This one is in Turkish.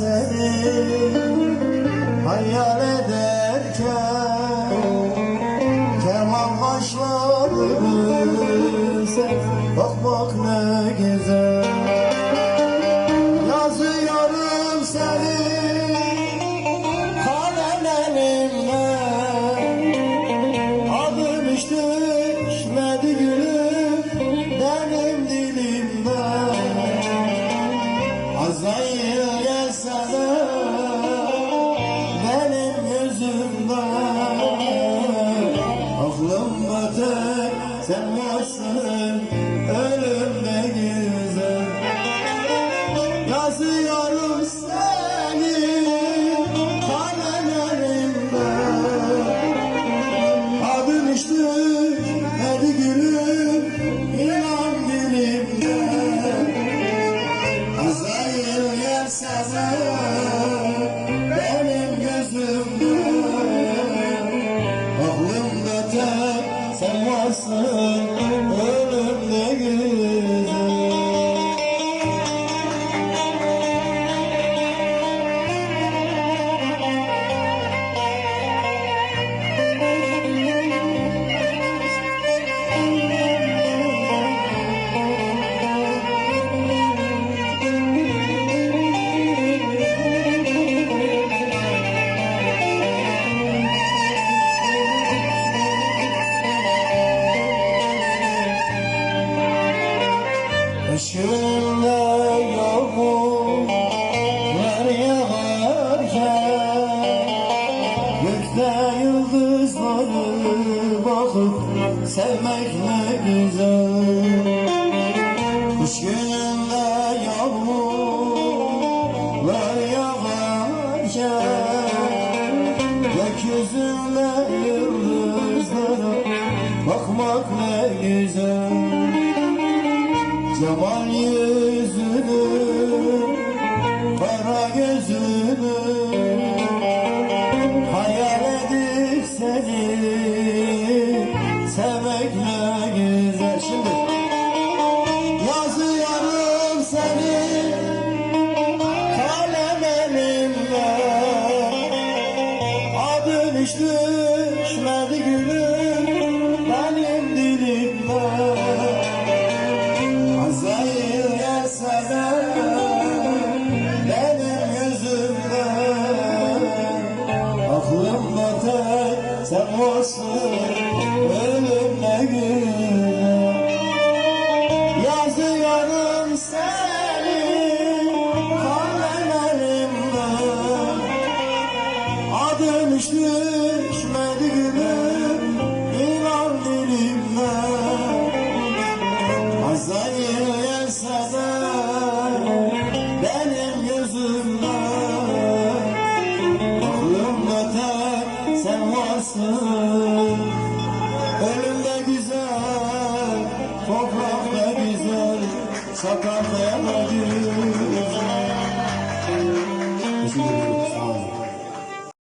seni hayal ederken Keman kaşlarını sen bak bak ne güzel. Yazıyorum seni kalemlerimle Adım hiç gülüm benim dilimden Azrail sen bakıp sevmek ne güzel. Kış gününde yağmurlar yağarken Gökyüzünde yıldızlara bakmak ne güzel. Cemal yüzünü, kara gözünü hiç düşmedi gülüm benim dilimden Azrail gelse de benim yüzümden Aklımda tek sen varsın sen varsın. Ölümde güzel, toprakta güzel Sakarya da